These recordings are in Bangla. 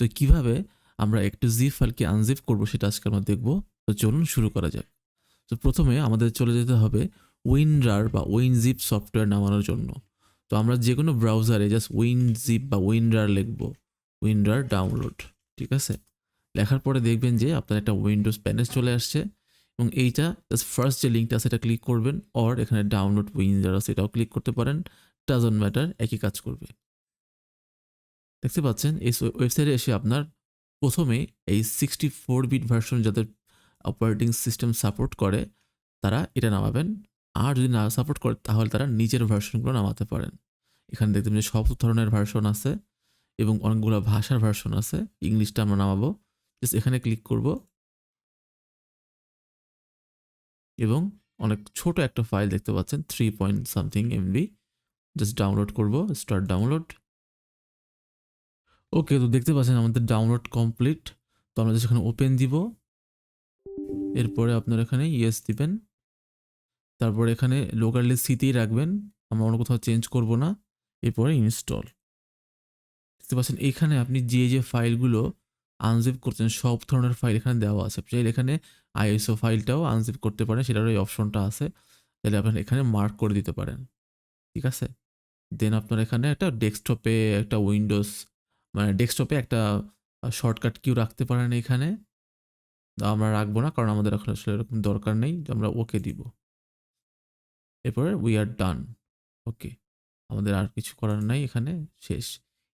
তো কীভাবে আমরা একটু জিপ ফাইলকে আনজিপ করব সেটা আজকে আমরা দেখব। তো চলুন শুরু করা যাক। তো প্রথমে আমাদের চলে যেতে হবে উইনরার বা উইনজিপ সফটওয়্যার নামানোর জন্য। তো আমরা যে কোনো ব্রাউজারে জাস্ট উইনজিপ বা উইনরার লিখব। উইনরার ডাউনলোড ঠিক আছে? লেখার পরে দেখবেন যে আপনার একটা উইন্ডোজ প্যানেজ চলে আসছে এবং এইটা জাস্ট ফার্স্ট যে লিঙ্কটা সেটা ক্লিক করবেন অর এখানে ডাউনলোড উইনরার আছে, এটাও ক্লিক করতে পারেন। ডাজন ম্যাটার একই কাজ করবে। দেখতে পাচ্ছেন, এই ওয়েবসাইটে এসে আপনার প্রথমে এই সিক্সটি ফোর বিট ভার্সন যাদের অপারেটিং সিস্টেম সাপোর্ট করে, তারা এটা নামাবেন। আর যদি না সাপোর্ট করে, তাহলে তারা নিজের ভার্সনগুলো নামাতে পারেন। এখানে দেখবেন যে সব ধরনের ভার্সন আছে এবং অনেকগুলো ভাষার ভার্সন আছে। ইংলিশটা আমরা নামাবো। জাস্ট এখানে ক্লিক করব। এবং অনেক ছোট একটা ফাইল দেখতে পাচ্ছেন three point something MB just download করব স্টার্ট ডাউনলোড ওকে তো দেখতে পাচ্ছেন আমাদের ডাউনলোড কমপ্লিট তো আমরা জাস্ট এখানে ওপেন দিব। এরপরে আপনার এখানে ইয়েস দিবেন। তারপরে এখানে লোকালি সিতেই রাখবেন। আমরা অন্য কোথাও চেঞ্জ করব না। এরপরে ইনস্টল দেখতে পাচ্ছেন, এখানে আপনি যে যে ফাইলগুলো আনজিপ করছেন, সব ধরনের ফাইল এখানে দেওয়া আছে। চাইলে এখানে আইএসও ফাইলটাও আনজিপ করতে পারেন সেটার এই অপশনটা আছে। তাহলে আপনার এখানে মার্ক করে দিতে পারেন। ঠিক আছে? দেন আপনার এখানে একটা ডেস্কটপে একটা উইন্ডোজ মানে ডেস্কটপে একটা শর্টকাট কিউ রাখতে পারেন এখানে। আমরা রাখব না, কারণ আমাদের এখন আসলে এরকম দরকার নেই আমরা ওকে দিব। এরপরে উই আর ডান ওকে আমাদের আর কিছু করার নাই এখানে, শেষ।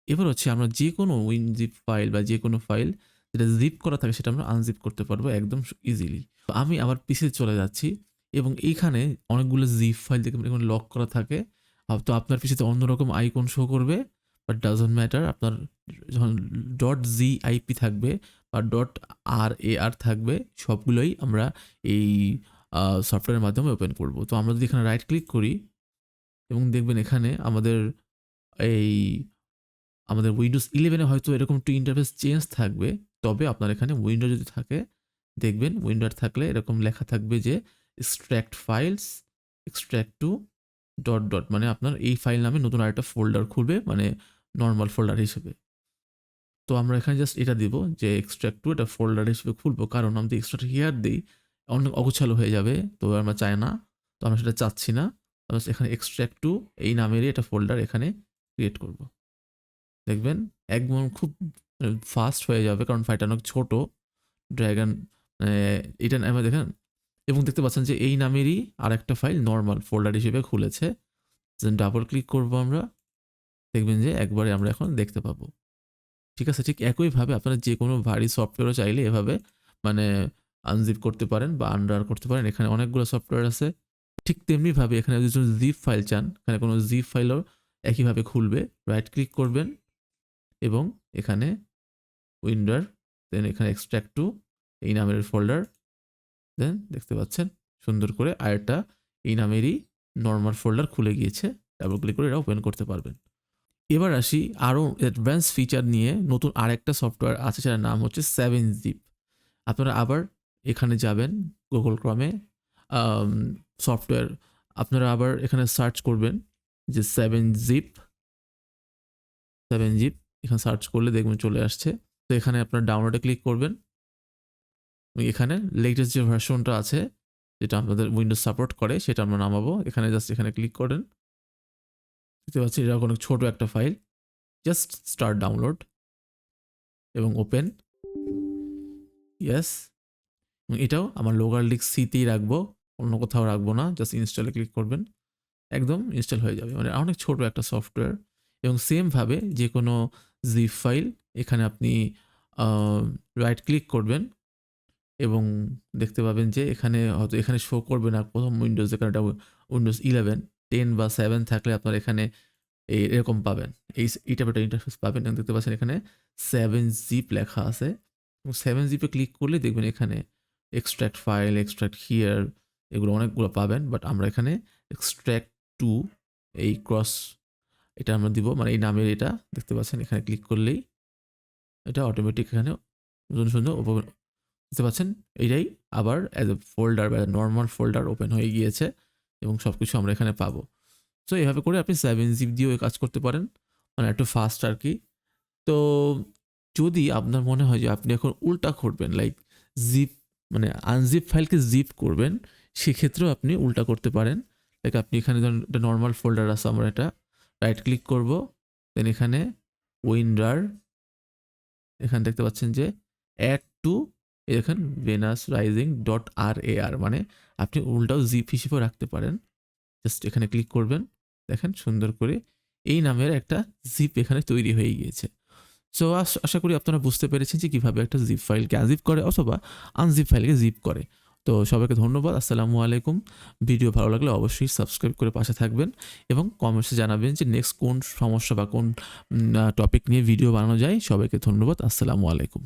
এবার হচ্ছে আমরা যে কোনো উইনজিপ ফাইল বা যে কোনো ফাইল যেটা জিপ করা থাকে সেটা আমরা আনজিপ করতে পারব একদম ইজিলি আমি আবার পিছিয়ে চলে যাচ্ছি, এবং এইখানে অনেকগুলো জিপ ফাইল দেখে লক করা থাকে। তো আপনার পিছিয়ে অন্যরকম আইকন শো করবে। বাট ডাজন্ট ম্যাটার আপনার যখন ডট জি আইপি থাকবে বা ডট আর এ আর থাকবে, সবগুলোই আমরা এই সফটওয়্যারের মাধ্যমে ওপেন করব। তো আমরা যদি এখানে রাইট ক্লিক করি এবং দেখবেন এখানে আমাদের এই, আমাদের উইন্ডোজ ইলেভেনে হয়তো এরকম একটু ইন্টারফেস চেঞ্জ থাকবে, তবে আপনার এখানে উইন্ডো যদি থাকে, দেখবেন উইন্ডোর থাকলে এরকম লেখা থাকবে যে extract files extract to dot dot মানে আপনার এই ফাইল নামে নতুন আরেকটা ফোল্ডার খুলবে মানে নর্মাল ফোল্ডার হিসেবে। তো আমরা এখানে জাস্ট এটা দিব যে এক্সট্র্যাক্ট টু এটা ফোল্ডার হিসেবে খুলবো। কারণ আমরা এক্সট্রা হিয়ার দিই, অনেক অগোছালো হয়ে যাবে। তো আমরা চাই না। তো আমরা সেটা চাচ্ছি না। আমরা এখানে এক্সট্র্যাক্ট টু এই নামেরই একটা ফোল্ডার এখানে ক্রিয়েট করব। দেখবেন একদম খুব ফাস্ট হয়ে যাবে। কারণ ফাইলটা অনেক ছোটো। ড্র্যাগন এটা নামে দেখেন, এবং দেখতে পাচ্ছেন যে এই নামেরই আর একটা ফাইল নর্মাল ফোল্ডার হিসেবে খুলেছে। ডাবল ক্লিক করব আমরা। দেখবেন যে একবারে আমরা এখন দেখতে পাবো। ঠিক আছে? ঠিক একইভাবে আপনারা যে কোনো ভারী সফটওয়্যারও চাইলে এভাবে মানে আনজিপ করতে পারেন বা আন্ডার করতে পারেন। এখানে অনেকগুলো সফটওয়্যার আছে। ঠিক তেমনিভাবে এখানে যদি জিপ ফাইল চান, এখানে কোনো জিপ ফাইলও একইভাবে খুলবে। রাইট ক্লিক করবেন এবং এখানে উইন্ডার দেন এখানে এক্সট্র্যাক্ট টু এই নামের ফোল্ডার দেন দেখতে পাচ্ছেন সুন্দর করে আরেকটা এই নামেরই নর্মাল ফোল্ডার খুলে গিয়েছে। ডাবল ক্লিক করে এটা ওপেন করতে পারবেন। এবার আসি আরও অ্যাডভান্স ফিচার নিয়ে। নতুন আরেকটা সফটওয়্যার আছে সেটার নাম হচ্ছে সেভেন জিপ আপনারা আবার এখানে যাবেন গুগল ক্রমে সফটওয়্যার আপনারা আবার এখানে সার্চ করবেন যে সেভেন জিপ সেভেন জিপ এখানে সার্চ করলে দেখবেন চলে আসছে। তো এখানে আপনার ডাউনলোডে ক্লিক করবেন। এখানে লেটেস্ট যে ভার্সনটা আছে, যেটা আপনাদের উইন্ডোজ সাপোর্ট করে, সেটা আমরা নামাবো। এখানে জাস্ট এখানে ক্লিক করেন। দেখতে পাচ্ছি এটা অনেক ছোট একটা ফাইল জাস্ট স্টার্ট ডাউনলোড এবং ওপেন ইয়েস এটাও আমার লোকাল ডিক সিতেই রাখব, অন্য কোথাও রাখব না জাস্ট ইনস্টলে ক্লিক করবেন। একদম ইনস্টল হয়ে যাবে। মানে অনেক ছোট একটা সফটওয়্যার এবং সেমভাবে যে কোনো জিপ ফাইল এখানে আপনি রাইট ক্লিক করবেন এবং দেখতে পাবেন যে এখানে হয়তো এখানে শো করবে না। প্রথম উইন্ডোজ এখানে উইন্ডোজ ইলেভেন টেন বা সেভেন থাকলে আপনার এখানে এই এরকম পাবেন। এই এইটা একটা ইন্টারফেস পাবেন। এবং দেখতে পাচ্ছেন এখানে সেভেন জিপ লেখা আছে। এবং সেভেন জিপে ক্লিক করলে দেখবেন এখানে এক্সট্র্যাক্ট ফাইল এক্সট্র্যাক্ট হিয়ার এগুলো অনেকগুলো পাবেন। বাট আমরা এখানে এক্সট্র্যাক্ট টু এই ক্রস এটা আমরা দিব। মানে এই নামের এটা দেখতে পাচ্ছেন এখানে ক্লিক করলেই এটা অটোমেটিক এখানে সুন্দর সুন্দর বুঝতে পাচ্ছেন। এটাই আবার অ্যাজ এ ফোল্ডার বা নর্মাল ফোল্ডার ওপেন হয়ে গিয়েছে। এবং সব কিছু আমরা এখানে পাবো। সো এভাবে করে আপনি সেভেন জিপ দিয়েও কাজ করতে পারেন। মানে একটু ফাস্ট আর কি। তো, যদি আপনার মনে হয় যে আপনি এখন উল্টা করবেন লাইক জিপ মানে আনজিপ ফাইলকে জিপ করবেন, সেক্ষেত্রেও আপনি উল্টা করতে পারেন। লাইক আপনি এখানে ধরুন একটা নর্মাল ফোল্ডার আছে, আমরা এটা রাইট ক্লিক করব। দেন এখানে উইন্ডার এখানে দেখতে পাচ্ছেন যে অ্যাড টু এখানে Venus rising dot R A R মানে আপনি উল্টাও জিপ হিসেবেও রাখতে পারেন। জাস্ট এখানে ক্লিক করবেন। দেখেন, সুন্দর করে এই নামের একটা জিপ এখানে তৈরি হয়ে গিয়েছে। সো আশা করি আপনারা বুঝতে পেরেছেন যে কীভাবে একটা জিপ ফাইলকে আনজিপ করে অথবা আনজিপ ফাইলকে জিপ করে। তো সবাইকে ধন্যবাদ, আসসালামু আলাইকুম। ভিডিও ভালো লাগলে অবশ্যই সাবস্ক্রাইব করে পাশে থাকবেন এবং কমেন্টসে জানাবেন যে নেক্সট কোন সমস্যা বা কোন টপিক নিয়ে ভিডিও বানানো যায়। সবাইকে ধন্যবাদ, আসসালামু আলাইকুম।